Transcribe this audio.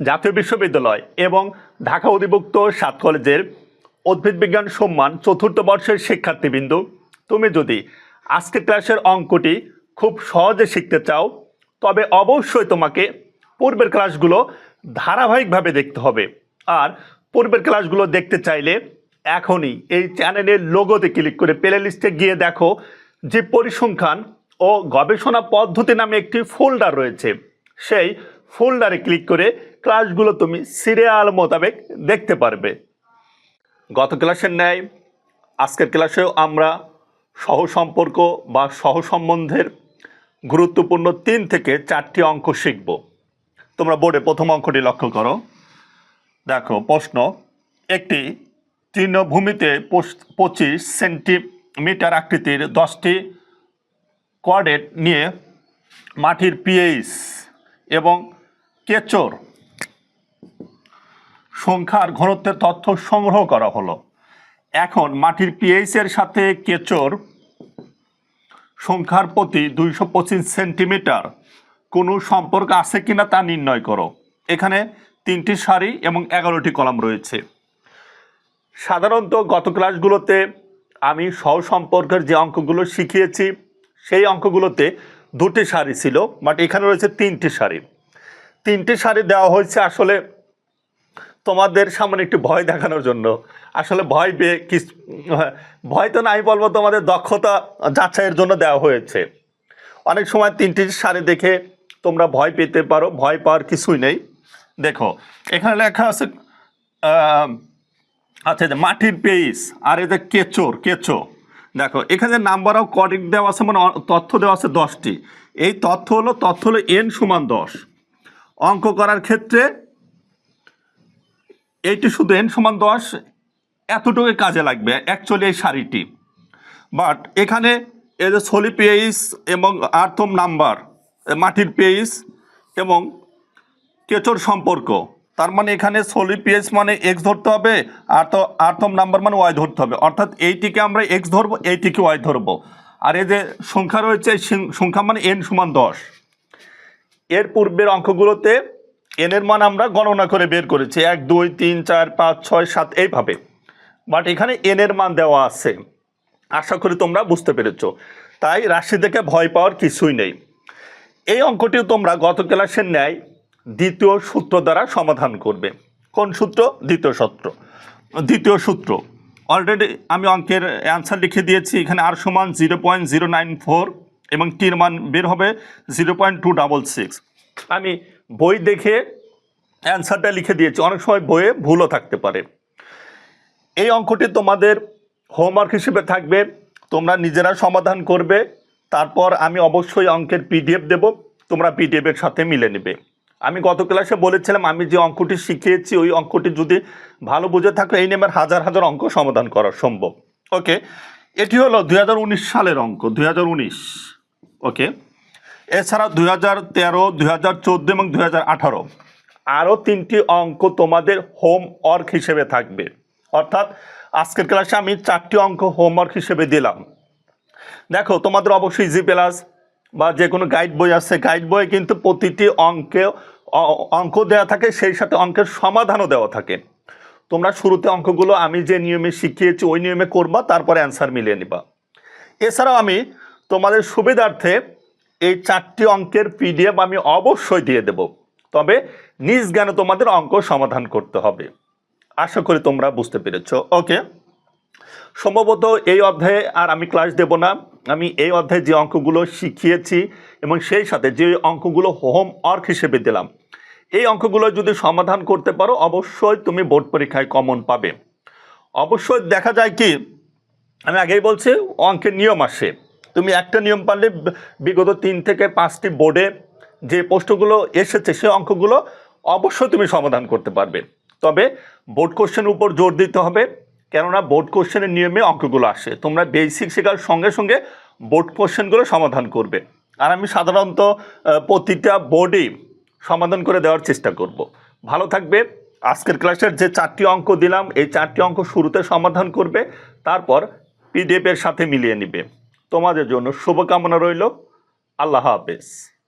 জাতীয় বিশ্ববিদ্যালয় এবং ঢাকা অধিভুক্ত সাত কলেজের উদ্ভিদ বিজ্ঞান সম্মান চতুর্থ বর্ষের শিক্ষার্থীবৃন্দ। তুমি যদি আজকের ক্লাসের অঙ্কটি খুব সহজে শিখতে চাও, তবে অবশ্যই তোমাকে পূর্বের ক্লাসগুলো ধারাবাহিকভাবে দেখতে হবে। আর পূর্বের ক্লাসগুলো দেখতে চাইলে এখনই এই চ্যানেলের লোগোতে ক্লিক করে প্লে লিস্টে গিয়ে দেখো যে পরিসংখ্যান ও গবেষণা পদ্ধতি নামে একটি ফোল্ডার রয়েছে। সেই ফোল্ডারে ক্লিক করে ক্লাসগুলো তুমি সিরিয়াল মোতাবেক দেখতে পারবে। গত ক্লাসের ন্যায়, আজকের ক্লাসেও আমরা সহ সম্পর্ক বা সহ সম্বন্ধের গুরুত্বপূর্ণ তিন থেকে চারটি অঙ্ক শিখব। তোমরা বোর্ডে প্রথম অঙ্কটি লক্ষ্য করো। দেখো, প্রশ্ন, একটি তৃণভূমিতে পঁচিশ সেন্টিমিটার আকৃতির দশটি কোয়ার্ডেট নিয়ে মাটির পিএইচ এবং কেচর সংখ্যার ঘনত্বের তথ্য সংগ্রহ করা হলো। এখন মাটির পিএইচ এর সাথে কেচর সংখ্যার প্রতি দুইশো পঁচিশ সেন্টিমিটার। কোনো সম্পর্ক আছে কিনা তা নির্ণয় করো। এখানে তিনটি সারি এবং এগারোটি কলাম রয়েছে। সাধারণত গত ক্লাসগুলোতে আমি সহ সম্পর্কের যে অঙ্কগুলো শিখিয়েছি, সেই অঙ্কগুলোতে দুটি সারি ছিল, বাট এখানে রয়েছে তিনটি সারি। তিনটি সারি দেওয়া হয়েছে আসলে তোমাদের সামনে একটু ভয় দেখানোর জন্য। আসলে ভয় পেয়ে কি ভয় তো নাই বলব, তোমাদের দক্ষতা যাচাইয়ের জন্য দেওয়া হয়েছে। অনেক সময় তিনটি সারি দেখে তোমরা ভয় পেতে পারো, ভয় পাওয়ার কিছুই নেই। দেখো, এখানে লেখা আছে আচ্ছা মাটির পেইস, আর এই যে কেচোর, কেচো। দেখো, এখানে নাম্বার অফ কডিং দেওয়া আছে মানে তথ্য দেওয়া আছে দশটি। এই তথ্য হলো তথ্য হলো এন সমান দশ। অঙ্ক করার ক্ষেত্রে এইটি শুধু এন সমান দশ এতটুকু কাজে লাগবে অ্যাকচুয়ালি এই শাড়িটি বাট এখানে এই যে সলি পেইস এবং আর্থম নাম্বার মাটির পেইস এবং কেচোর সম্পর্ক, তার মানে এখানে সলি পিএইচ মানে এক্স ধরতে হবে আর তো আর্থম নাম্বার মানে ওয়াই ধরতে হবে। অর্থাৎ এইটিকে আমরা এক্স ধরবো, এইটিকে ওয়াই ধরবো। আর এই যে সংখ্যা রয়েছে সংখ্যা মানে এন সমান দশ। এর পূর্বের অঙ্কগুলোতে এন এর মান আমরা গণনা করে বের করেছি। এক, দুই, তিন, চার, পাঁচ, ছয়, সাত, এইভাবে। বাট এখানে এন এর মান দেওয়া আছে। আশা করি তোমরা বুঝতে পেরেছ। তাই রাশি দেখে ভয় পাওয়ার কিছুই নেই। এই অঙ্কটিও তোমরা গত ক্লাসের ন্যায় দ্বিতীয় সূত্র দ্বারা সমাধান করবে। কোন সূত্র? দ্বিতীয় সূত্র। দ্বিতীয় সূত্র। অলরেডি আমি অঙ্কের অ্যান্সার লিখে দিয়েছি। এখানে আর সমান zero point zero nine four এবং টির মান বের হবে zero point two double six. আমি বই দেখে অ্যান্সারটা লিখে দিয়েছি। অনেক সময় বইয়ে ভুলও থাকতে পারে। এই অঙ্কটি তোমাদের হোমওয়ার্ক হিসেবে থাকবে। তোমরা নিজেরা সমাধান করবে। তারপর আমি অবশ্যই অঙ্কের পিডিএফ দেব। তোমরা পিডিএফের সাথে মিলে নেবে। আমি গত ক্লাসে বলেছিলাম, আমি যে অঙ্কটি শিখিয়েছি, ওই অঙ্কটি যদি ভালো বুঝে থাকো, এই নেমের হাজার হাজার অঙ্ক সমাধান করা সম্ভব। ওকে, এটি হলো দু হাজার উনিশ সালের অঙ্ক দু হাজার উনিশ। ওকে এছাড়া দুই হাজার তেরো, দুই হাজার চোদ্দ এবং দুই হাজার আঠারো। আরও তিনটি অঙ্ক তোমাদের হোমওয়ার্ক হিসেবে থাকবে। অর্থাৎ আজকের ক্লাসে আমি চারটি অঙ্ক হোমওয়ার্ক হিসেবে দিলাম। দেখো, তোমাদের অবশ্যই জি প্লাস বা যে কোনো গাইড বই আছে। গাইড বইয়ে কিন্তু প্রতিটি অঙ্কে অঙ্ক দেওয়া থাকে, সেই সাথে অঙ্কের সমাধানও দেওয়া থাকে। তোমরা শুরুতে অঙ্কগুলো আমি যে নিয়মে শিখিয়েছি, ওই নিয়মে করবা, তারপরে অ্যান্সার মিলিয়ে নিবা। এছাড়াও আমি তোমাদের সুবিধার্থে এই চারটি অঙ্কের পিডিএফ আমি অবশ্যই দিয়ে দেব। তবে নিজ জ্ঞানে তোমাদের অঙ্ক সমাধান করতে হবে। আশা করি তোমরা বুঝতে পেরেছ। ওকে। সম্ভবত এই অধ্যায়ে আর আমি ক্লাস দেব না। আমি এই অধ্যায়ে যে অঙ্কগুলো শিখিয়েছি এবং সেই সাথে যে অঙ্কগুলো হোম ওয়ার্ক হিসেবে দিলাম, এই অঙ্কগুলো যদি সমাধান করতে পারো, অবশ্যই তুমি বোর্ড পরীক্ষায় কমন পাবে। অবশ্যই দেখা যায় কি, আমি আগেই বলছি, অঙ্কের নিয়ম আসে। তুমি একটা নিয়ম পারলে বিগত তিন থেকে পাঁচটি বোর্ডে যে প্রশ্নগুলো এসেছে সে অঙ্কগুলো অবশ্যই তুমি সমাধান করতে পারবে। তবে বোর্ড কোশ্চেনের উপর জোর দিতে হবে, কেননা বোর্ড কোশ্চেনের নিয়মে অঙ্কগুলো আসে। তোমরা বেসিক শেখার সঙ্গে সঙ্গে বোর্ড কোশ্চেনগুলো সমাধান করবে। আর আমি সাধারণত প্রতিটা বোর্ডেই সমাধান করে দেওয়ার চেষ্টা করব। ভালো থাকবে, আজকের ক্লাসের যে চারটি অঙ্ক দিলাম, এই চারটি অঙ্ক শুরুতে সমাধান করবে, তারপর পিডিএফের সাথে মিলিয়ে নিবে। তোমাদের জন্য শুভকামনা রইল। আল্লাহ হাফেজ।